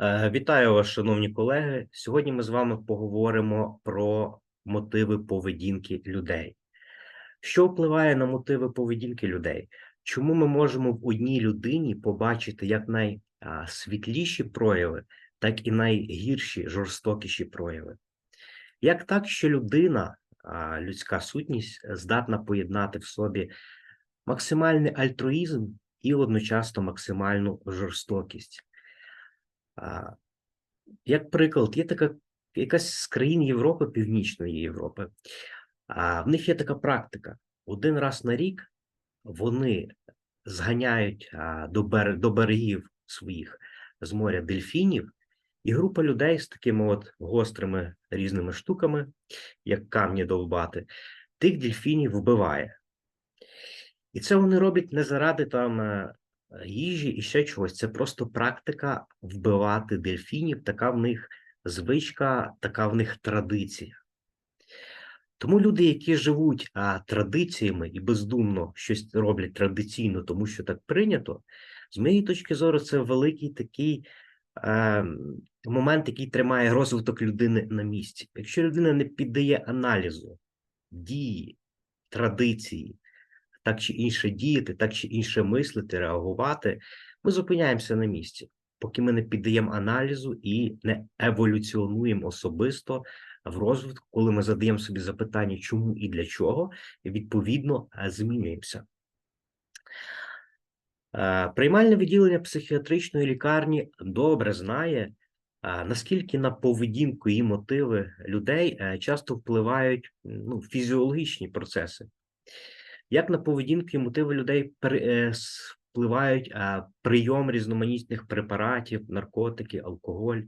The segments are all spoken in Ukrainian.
Е, Вітаю вас, шановні колеги. Сьогодні ми з вами поговоримо про мотиви поведінки людей. Що впливає на мотиви поведінки людей? Чому ми можемо в одній людині побачити як найсвітліші прояви, так і найгірші, жорстокіші прояви? Як так, що людина, людська сутність, здатна поєднати в собі максимальний альтруїзм і одночасно максимальну жорстокість? Як приклад, є така якась з країн Європи, Північної Європи, а в них є така практика: один раз на рік вони зганяють до, берег, до берегів своїх з моря дельфінів, і група людей з такими от гострими різними штуками, як камні довбати, тих дельфінів вбиває. І це вони роблять не заради там е, їжі і ще чогось. Це просто практика вбивати дельфінів, така в них звичка, така в них традиція. Тому люди, які живуть а, традиціями і бездумно щось роблять традиційно, тому що так прийнято, з моєї точки зору, це великий такий е, момент, який тримає розвиток людини на місці. Якщо людина не піддає аналізу дії, традиції, так чи інше діяти, так чи інше мислити, реагувати, ми зупиняємося на місці, поки ми не піддаємо аналізу і не еволюціонуємо особисто в розвитку, коли ми задаємо собі запитання, чому і для чого, і відповідно е, змінюємося. Е, Приймальне відділення психіатричної лікарні добре знає, е, наскільки на поведінку і мотиви людей часто впливають ну, фізіологічні процеси. Як на поведінку і мотиви людей впливають е, прийом різноманітних препаратів, наркотики, алкоголь?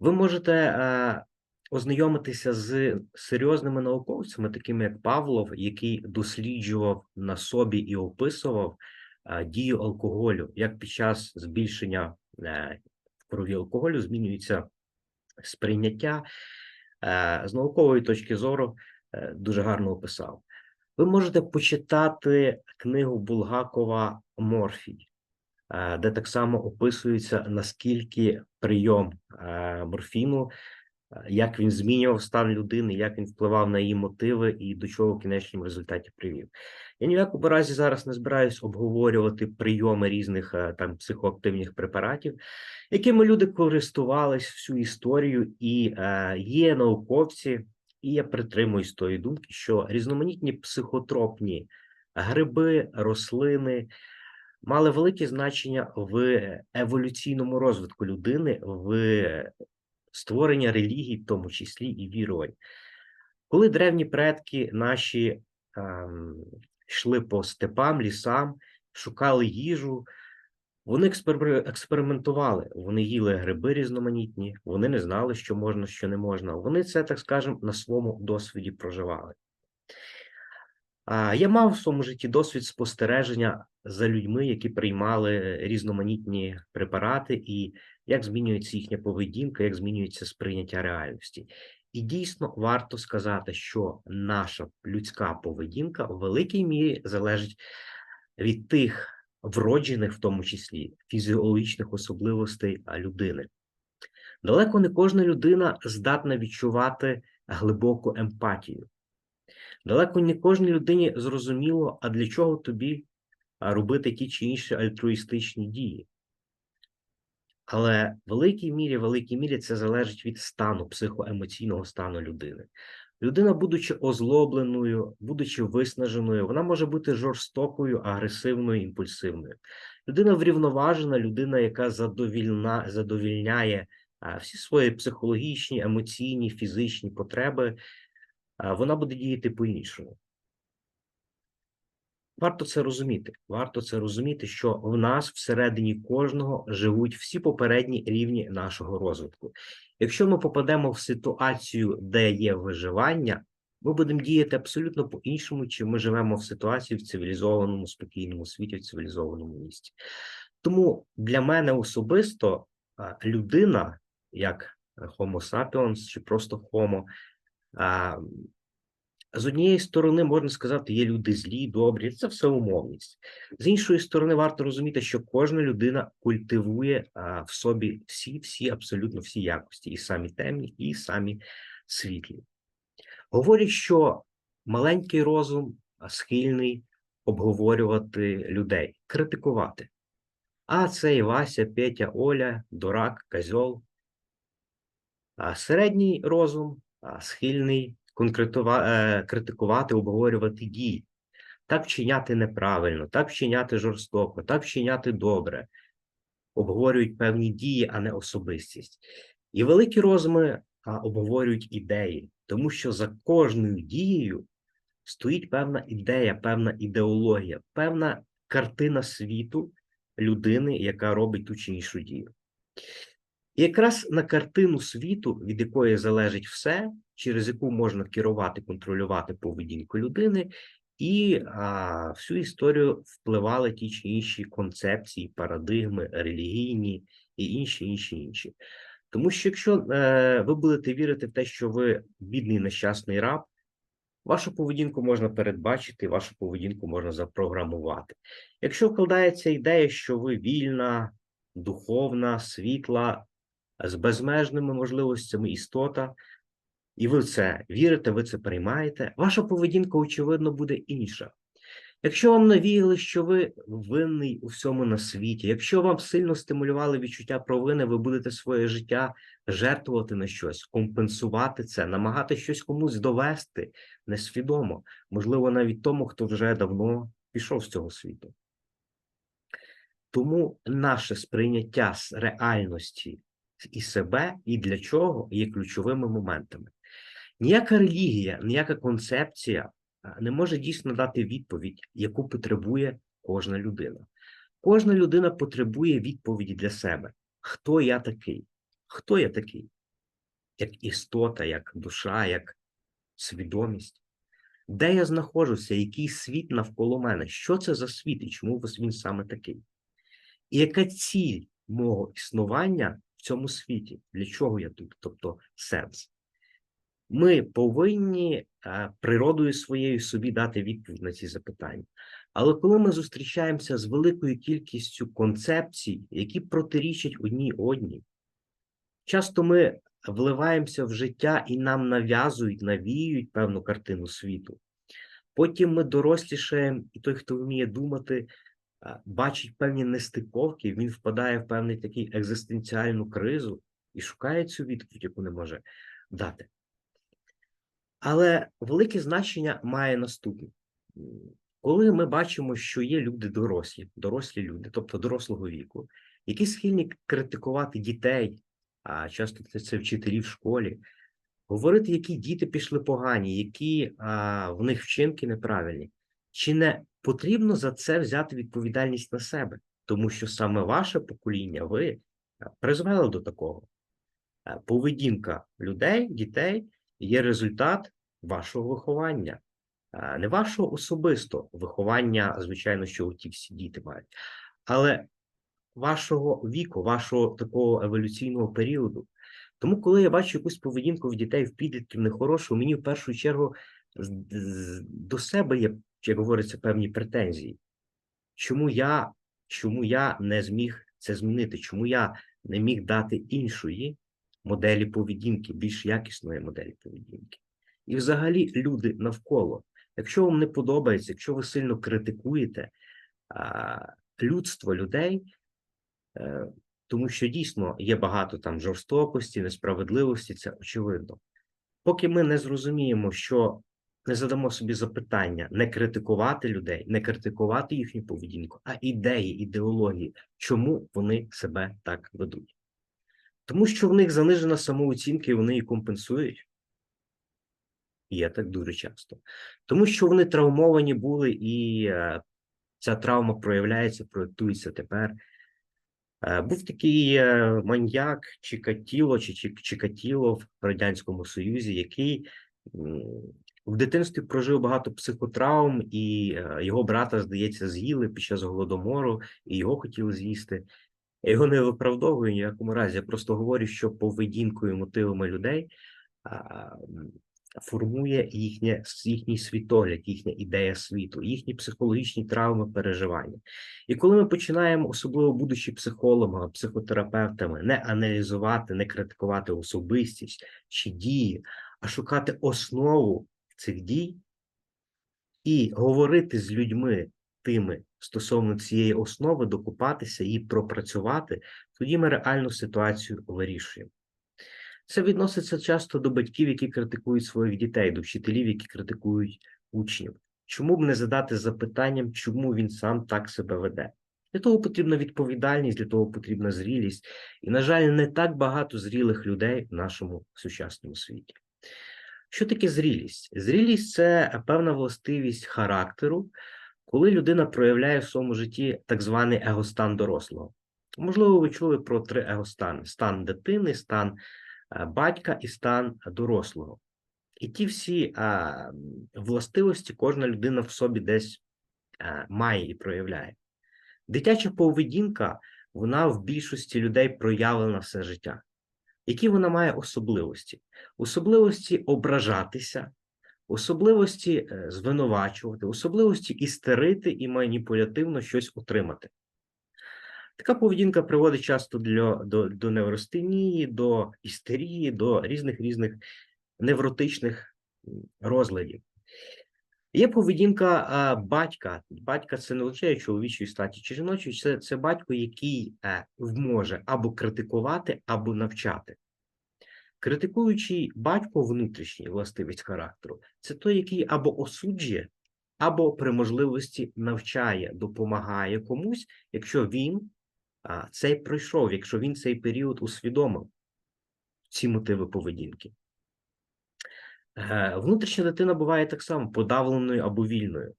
Ви можете ознайомитися з серйозними науковцями, такими як Павлов, який досліджував на собі і описував дію алкоголю, як під час збільшення е, в крові алкоголю змінюється сприйняття. Е, З наукової точки зору дуже гарно описав. Ви можете почитати книгу Булгакова Морфій, е, де так само описується, наскільки прийом е, морфіну, е, як він змінював стан людини, як він впливав на її мотиви і до чого в кінечному результаті привів. Я ні в якому разі зараз не збираюсь обговорювати прийоми різних там психоактивних препаратів, якими люди користувались всю історію, і є науковці. І я притримуюсь тої думки, що різноманітні психотропні гриби, рослини мали велике значення в еволюційному розвитку людини, в створенні релігій, в тому числі і вірувань. Коли древні предки наші ем, йшли по степам, лісам, шукали їжу, вони експериментували, вони їли гриби різноманітні, вони не знали, що можна, що не можна. Вони це, так скажемо, на своєму досвіді проживали. А я мав в своєму житті досвід спостереження за людьми, які приймали різноманітні препарати, і як змінюється їхня поведінка, як змінюється сприйняття реальності. І дійсно варто сказати, що наша людська поведінка в великій мірі залежить від тих вроджених, в тому числі фізіологічних особливостей людини. Далеко не кожна людина здатна відчувати глибоку емпатію. Далеко не кожній людині зрозуміло, а для чого тобі робити ті чи інші альтруїстичні дії. Але в великій мірі, в великій мірі це залежить від стану, психоемоційного стану людини. Людина, будучи озлобленою, будучи виснаженою, вона може бути жорстокою, агресивною, імпульсивною. Людина врівноважена, людина, яка задовільна, задовільняє всі свої психологічні, емоційні, фізичні потреби, вона буде діяти по-іншому. Варто це розуміти. Варто це розуміти, що в нас всередині кожного живуть всі попередні рівні нашого розвитку. Якщо ми попадемо в ситуацію, де є виживання, ми будемо діяти абсолютно по-іншому, чи ми живемо в ситуації в цивілізованому, спокійному світі, в цивілізованому місті. Тому для мене особисто людина, як Homo sapiens, чи просто Homo, З однієї сторони, можна сказати, є люди злі, добрі, це все умовність. З іншої сторони, варто розуміти, що кожна людина культивує а, в собі всі, всі, абсолютно всі якості, і самі темні, і самі світлі. Говорять, що маленький розум схильний обговорювати людей, критикувати. А цей Вася, Петя, Оля, дурак, козьол. А середній розум схильний критикувати, обговорювати дії. Так вчиняти неправильно, так вчиняти жорстоко, так вчиняти добре. Обговорюють певні дії, а не особистість. І великі розуми обговорюють ідеї, тому що за кожною дією стоїть певна ідея, певна ідеологія, певна картина світу людини, яка робить ту чи іншу дію. І якраз на картину світу, від якої залежить все, через яку можна керувати, контролювати поведінку людини, і а, всю історію впливали ті чи інші концепції, парадигми, релігійні і інші, інші, інші. Тому що якщо е, ви будете вірити в те, що ви бідний нещасний раб, вашу поведінку можна передбачити, вашу поведінку можна запрограмувати. Якщо вкладається ідея, що ви вільна, духовна, світла, з безмежними можливостями істота, і ви в це вірите, ви це приймаєте, ваша поведінка, очевидно, буде інша. Якщо вам навіяли, що ви винний у всьому на світі, якщо вам сильно стимулювали відчуття провини, ви будете своє життя жертвувати на щось, компенсувати це, намагати щось комусь довести несвідомо, можливо, навіть тому, хто вже давно пішов з цього світу. Тому наше сприйняття з реальності і себе, і для чого є ключовими моментами. Ніяка релігія, ніяка концепція не може дійсно дати відповідь, яку потребує кожна людина. Кожна людина потребує відповіді для себе. Хто я такий? Хто я такий? Як істота, як душа, як свідомість? Де я знаходжуся, який світ навколо мене? Що це за світ і чому він саме такий? І яка ціль мого існування в цьому світі? Для чого я тут? Тобто сенс? Ми повинні е, природою своєю собі дати відповідь на ці запитання. Але коли ми зустрічаємося з великою кількістю концепцій, які протирічать одній одній, часто ми вливаємося в життя і нам нав'язують, навіюють певну картину світу. Потім ми дорослішаємо, і той, хто вміє думати, бачить певні нестиковки, він впадає в певний такий екзистенціальну кризу і шукає цю відповідь, яку не може дати. Але велике значення має наступне. Коли ми бачимо, що є люди дорослі, дорослі люди, тобто дорослого віку, які схильні критикувати дітей, а часто це вчителі в школі, говорити, які діти пішли погані, які а, в них вчинки неправильні, чи не потрібно за це взяти відповідальність на себе, тому що саме ваше покоління, ви призвели до такого. Поведінка людей, дітей є результат вашого виховання, не вашого особисто виховання, звичайно, що ті всі діти мають, але вашого віку, вашого такого еволюційного періоду. Тому, коли я бачу якусь поведінку в дітей, в підлітків нехорошу, мені в першу чергу до себе є, як говориться, певні претензії. Чому я, чому я не зміг це змінити? Чому я не міг дати іншої моделі поведінки, більш якісної моделі поведінки. І взагалі люди навколо. Якщо вам не подобається, якщо ви сильно критикуєте людство людей, е, тому що дійсно є багато там жорстокості, несправедливості, це очевидно. Поки ми не зрозуміємо, що не задамо собі запитання, не критикувати людей, не критикувати їхню поведінку, а ідеї, ідеології, чому вони себе так ведуть. Тому що в них занижена самооцінка і вони її компенсують. Є так дуже часто. Тому що вони травмовані були, і е, ця травма проявляється, проєктується тепер. Е, був такий е, маньяк Чикатіло чи Чикатіло в Радянському Союзі, який в дитинстві прожив багато психотравм, і його брата, здається, з'їли під час голодомору, і його хотіли з'їсти. Його не виправдовую ніякому разі. Я просто говорю, що поведінкою мотивами людей формує їхнє, їхній світогляд, їхня ідея світу, їхні психологічні травми, переживання. І коли ми починаємо, особливо будучи психологами, психотерапевтами, не аналізувати, не критикувати особистість чи дії, а шукати основу цих дій і говорити з людьми тими стосовно цієї основи, докупатися і пропрацювати, тоді ми реальну ситуацію вирішуємо. Це відноситься часто до батьків, які критикують своїх дітей, до вчителів, які критикують учнів. Чому б не задати запитанням, чому він сам так себе веде? Для того потрібна відповідальність, для того потрібна зрілість. І, на жаль, не так багато зрілих людей в нашому сучасному світі. Що таке зрілість? Зрілість це певна властивість характеру, коли людина проявляє в своєму житті так званий егостан дорослого. Можливо, ви чули про три егостани: стан дитини, стан е, батька і стан дорослого. І ті всі а, властивості кожна людина в собі десь а, е, має і проявляє. Дитяча поведінка, вона в більшості людей проявлена все життя. Які вона має особливості? Особливості ображатися, особливості е, звинувачувати, особливості істерити і маніпулятивно щось отримати. Така поведінка приводить часто для, до до невростенії, до істерії, до різних різних невротичних розладів. Є поведінка а, батька. Батька це не лише чоловічої статі чи жіночої, це це батько, який е, може або критикувати, або навчати. Критикуючий батько внутрішній властивість характеру, це той, який або осуджує, або при можливості навчає, допомагає комусь, якщо він а, цей пройшов, якщо він цей період усвідомив ці мотиви поведінки. Е, внутрішня дитина буває так само подавленою або вільною.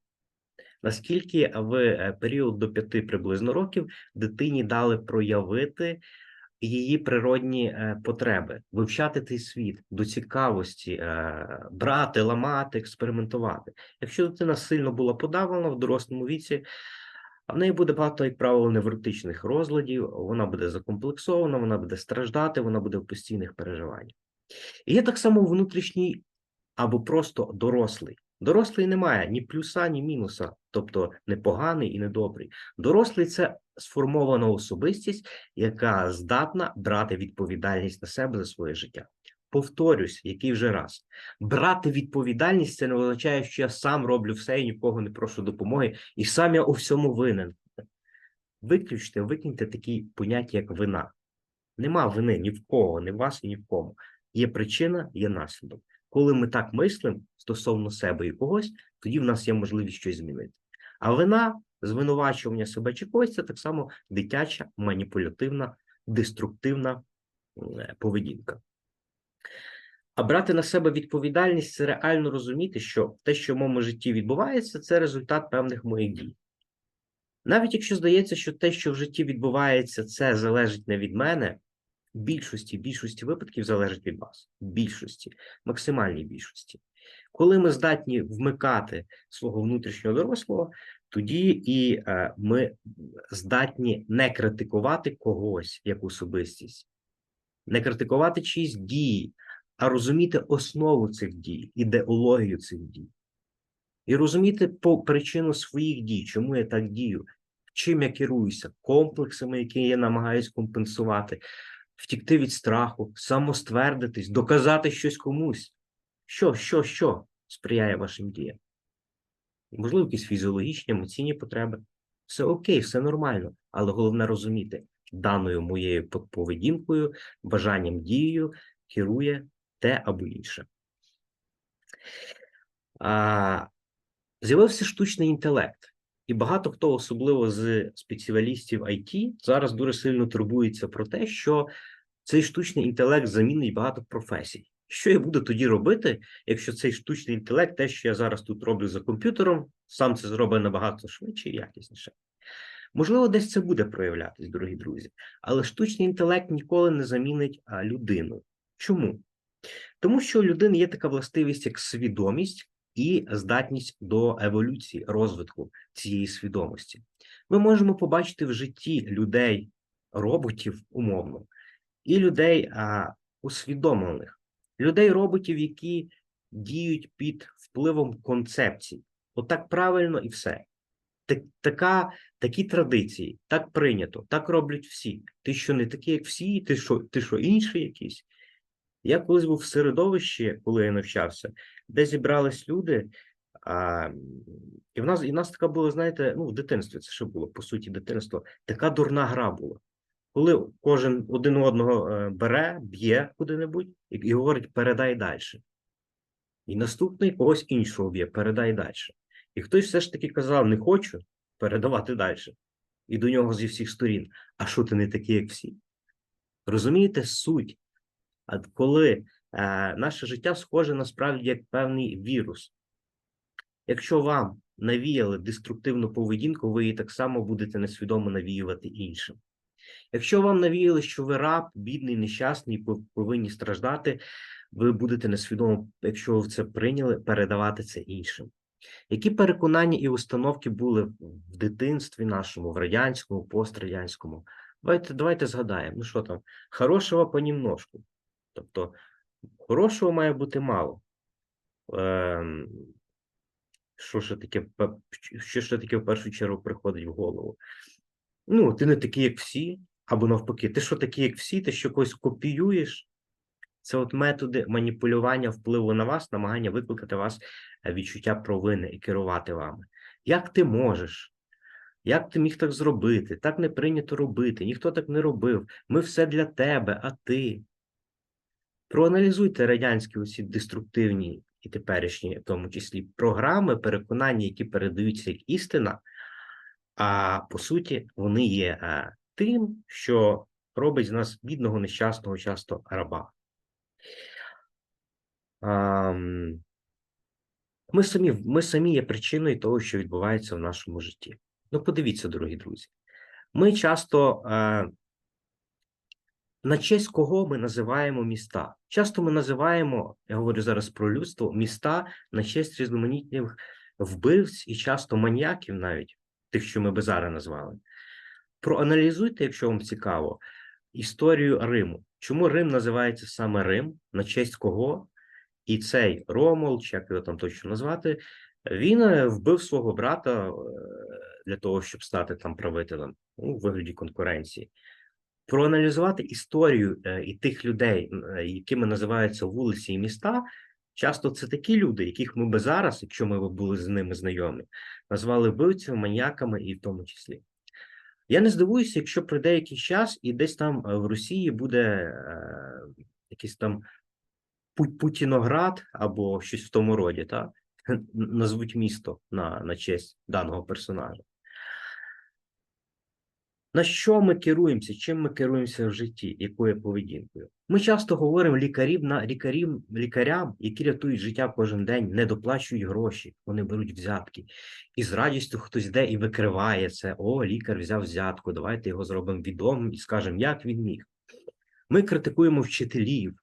Наскільки в е, період до п'яти приблизно років дитині дали проявити її природні е, потреби, вивчати цей світ до цікавості, брати, ламати, експериментувати. Якщо дитина сильно була подавлена в дорослому віці, в неї буде багато, як правило, невротичних розладів, вона буде закомплексована, вона буде страждати, вона буде в постійних переживаннях. І є так само внутрішній або просто дорослий. Дорослий немає ні плюса, ні мінуса, тобто непоганий і недобрий. Дорослий це сформована особистість, яка здатна брати відповідальність на себе за своє життя. Повторюсь, який вже раз. Брати відповідальність це не означає, що я сам роблю все і нікого не прошу допомоги, і сам я у всьому винен. Виключте, викиньте такі поняття, як вина. Нема вини ні в кого, ні в вас і ні в кому. Є причина, є наслідок. Коли ми так мислимо стосовно себе і когось, тоді в нас є можливість щось змінити. А вина, звинувачування себе чи когось це так само дитяча, маніпулятивна, деструктивна е, поведінка. А брати на себе відповідальність це реально розуміти, що те, що в моєму житті відбувається, це результат певних моїх дій. Навіть якщо здається, що те, що в житті відбувається, це залежить не від мене, більшості більшості випадків залежить від вас. Більшості, максимальній більшості. Коли ми здатні вмикати свого внутрішнього дорослого, тоді і е, ми здатні не критикувати когось як особистість, не критикувати чиїсь дії, а розуміти основу цих дій, ідеологію цих дій. І розуміти по причину своїх дій, чому я так дію, чим я керуюся, комплексами, які я намагаюся компенсувати, втікти від страху, самоствердитись, доказати щось комусь. Що, що, що сприяє вашим діям? Можливо, якісь фізіологічні, емоційні потреби. Все окей, все нормально, але головне розуміти, даною моєю поведінкою, бажанням дією керує те або інше. З'явився штучний інтелект. І багато хто, особливо з спеціалістів IT, зараз дуже сильно турбується про те, що цей штучний інтелект замінить багато професій. Що я буду тоді робити, якщо цей штучний інтелект, те, що я зараз тут роблю за комп'ютером, сам це зробить набагато швидше і якісніше? Можливо, десь це буде проявлятись, дорогі друзі, але штучний інтелект ніколи не замінить людину. Чому? Тому що у людини є така властивість, як свідомість, і здатність до еволюції, розвитку цієї свідомості. Ми можемо побачити в житті людей, роботів умовно, і людей а, усвідомлених, людей-роботів, які діють під впливом концепцій. Отак правильно і все. Така, такі традиції, так прийнято, так роблять всі. Ти що не такий, як всі, ти що, ти що інший якийсь. Я колись був в середовищі, коли я навчався, де зібрались люди, а, і в нас і в нас така була, знаєте, ну, в дитинстві це ще було, по суті, дитинство, така дурна гра була. Коли кожен один одного е, бере, б'є куди-небудь і, і говорить, передай далі. І наступний когось іншого б'є, передай далі. І хтось все ж таки казав: не хочу передавати далі. І до нього зі всіх сторін. А що ти не такий, як всі? Розумієте суть? Коли е, наше життя схоже насправді як певний вірус. Якщо вам навіяли деструктивну поведінку, ви її так само будете несвідомо навіювати іншим. Якщо вам навіяли, що ви раб, бідний, нещасний, пов- повинні страждати, ви будете несвідомо, якщо ви це прийняли, передавати це іншим. Які переконання і установки були в дитинстві нашому, в радянському, пострадянському? Давайте, давайте згадаємо, ну що там, хорошого понемножку. Тобто, хорошого має бути мало. Ем, що ще таке, що ще таке в першу чергу приходить в голову? Ну, ти не такий, як всі, або навпаки, ти що такий, як всі, ти що когось копіюєш. Це от методи маніпулювання впливу на вас, намагання викликати вас е, відчуття провини і керувати вами. Як ти можеш? Як ти міг так зробити? Так не прийнято робити, ніхто так не робив. Ми все для тебе, а ти. Проаналізуйте радянські усі деструктивні і теперішні, в тому числі, програми, переконання, які передаються як істина, а по суті, вони є е, тим, що робить з нас бідного, нещасного, часто раба. Ми самі, ми самі є причиною того, що відбувається в нашому житті. Ну, подивіться, дорогі друзі. Ми часто е, на честь кого ми називаємо міста? Часто ми називаємо, я говорю зараз про людство, міста на честь різноманітних вбивць і часто маніяків навіть, тих, що ми би зараз назвали. Проаналізуйте, якщо вам цікаво, історію Риму. Чому Рим називається саме Рим, на честь кого? І цей Ромул, чи як його там точно назвати, він е, вбив свого брата е, для того, щоб стати там правителем ну, у вигляді конкуренції. Проаналізувати історію е, і тих людей, е, якими називаються вулиці і міста, часто це такі люди, яких ми би зараз, якщо ми б були з ними знайомі, назвали вбивцями, маніяками і в тому числі. Я не здивуюся, якщо пройде якийсь час і десь там е, в Росії буде е, якийсь там Путіноград або щось в тому роді, та? назвуть місто на, на честь даного персонажа. На що ми керуємося? Чим ми керуємося в житті? Якою поведінкою? Ми часто говоримо лікарів на лікарів, лікарям, які рятують життя кожен день, не доплачують гроші, вони беруть взятки. І з радістю хтось йде і викриває це. О, лікар взяв взятку, давайте його зробимо відомим і скажемо, як він міг. Ми критикуємо вчителів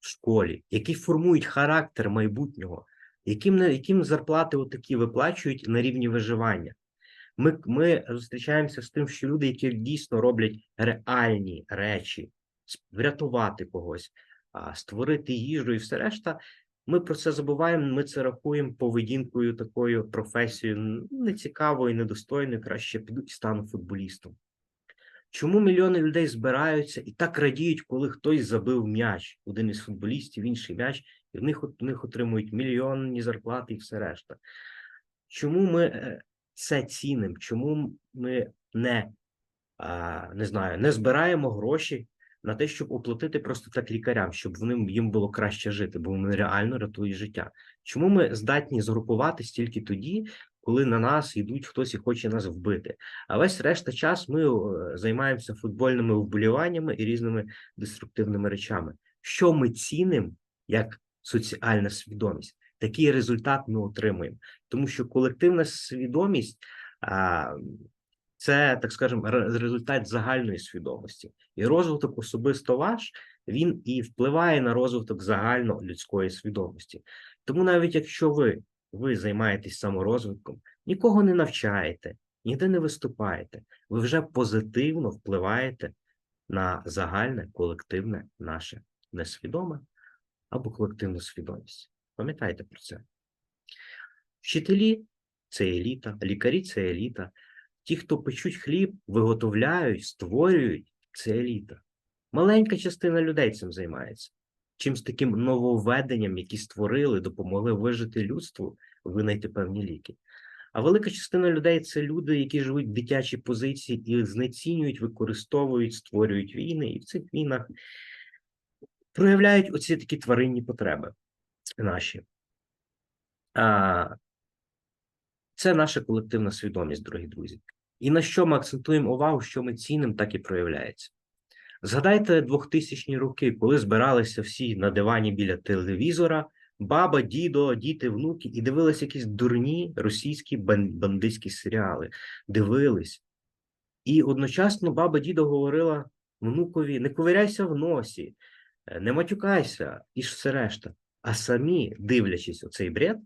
в школі, які формують характер майбутнього, яким, яким зарплати отакі виплачують на рівні виживання. Ми, ми зустрічаємося з тим, що люди, які дійсно роблять реальні речі, врятувати когось, створити їжу і все решта. Ми про це забуваємо. Ми це рахуємо поведінкою такою професією нецікавою, недостойною. Краще піду і стану футболістом. Чому мільйони людей збираються і так радіють, коли хтось забив м'яч, один із футболістів, інший м'яч, і в них, в них отримують мільйонні зарплати і все решта. Чому ми е, це цінимо? Чому ми не, не знаю, не збираємо гроші на те, щоб оплатити просто так лікарям, щоб вони, їм було краще жити, бо вони реально рятують життя? Чому ми здатні згрупуватись тільки тоді, коли на нас йдуть хтось і хоче нас вбити? А весь решта час ми займаємося футбольними вболіваннями і різними деструктивними речами. Що ми цінимо як соціальна свідомість? Такий результат ми отримуємо, тому що колективна свідомість це, так скажемо, результат загальної свідомості, і розвиток особисто ваш він і впливає на розвиток загальнолюдської свідомості. Тому навіть якщо ви, ви займаєтесь саморозвитком, нікого не навчаєте, ніде не виступаєте, ви вже позитивно впливаєте на загальне колективне наше несвідоме або колективну свідомість. Пам'ятайте про це. Вчителі це еліта, лікарі це еліта. Ті, хто печуть хліб, виготовляють, створюють це еліта. Маленька частина людей цим займається. Чимсь таким нововведенням, які створили, допомогли вижити людству, винайти певні ліки. А велика частина людей це люди, які живуть в дитячій позиції і знецінюють, використовують, створюють війни, і в цих війнах проявляють оці такі тваринні потреби наші. Це наша колективна свідомість, дорогі друзі. І на що ми акцентуємо увагу, що ми цінним, так і проявляється. Згадайте 2000-ні роки, коли збиралися всі на дивані біля телевізора, баба, дідо, діти, внуки, і дивилися якісь дурні російські бандитські серіали. Дивились. І одночасно баба дідо говорила внукові: не ковиряйся в носі, е, не матюкайся, і ж все решта. А самі, дивлячись оцей бред,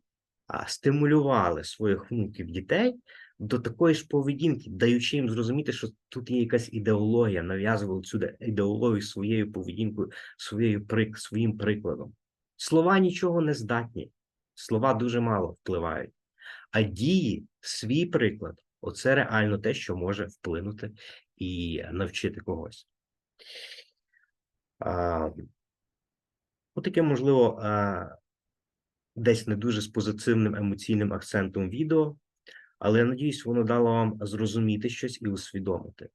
стимулювали своїх внуків дітей до такої ж поведінки, даючи їм зрозуміти, що тут є якась ідеологія, нав'язували цю ідеологію своєю поведінкою, своєю своїм прикладом. Слова нічого не здатні, слова дуже мало впливають, а дії, свій приклад оце реально те, що може вплинути і навчити когось. Отаке, можливо, десь не дуже з позитивним емоційним акцентом відео, але я надіюсь, воно дало вам зрозуміти щось і усвідомити.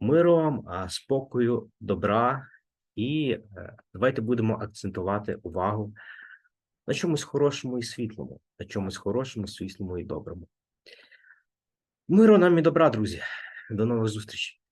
Миру вам, спокою, добра, і е, давайте будемо акцентувати увагу на чомусь хорошому і світлому, на чомусь хорошому, світлому і доброму. Миру нам і добра, друзі. До нових зустрічей.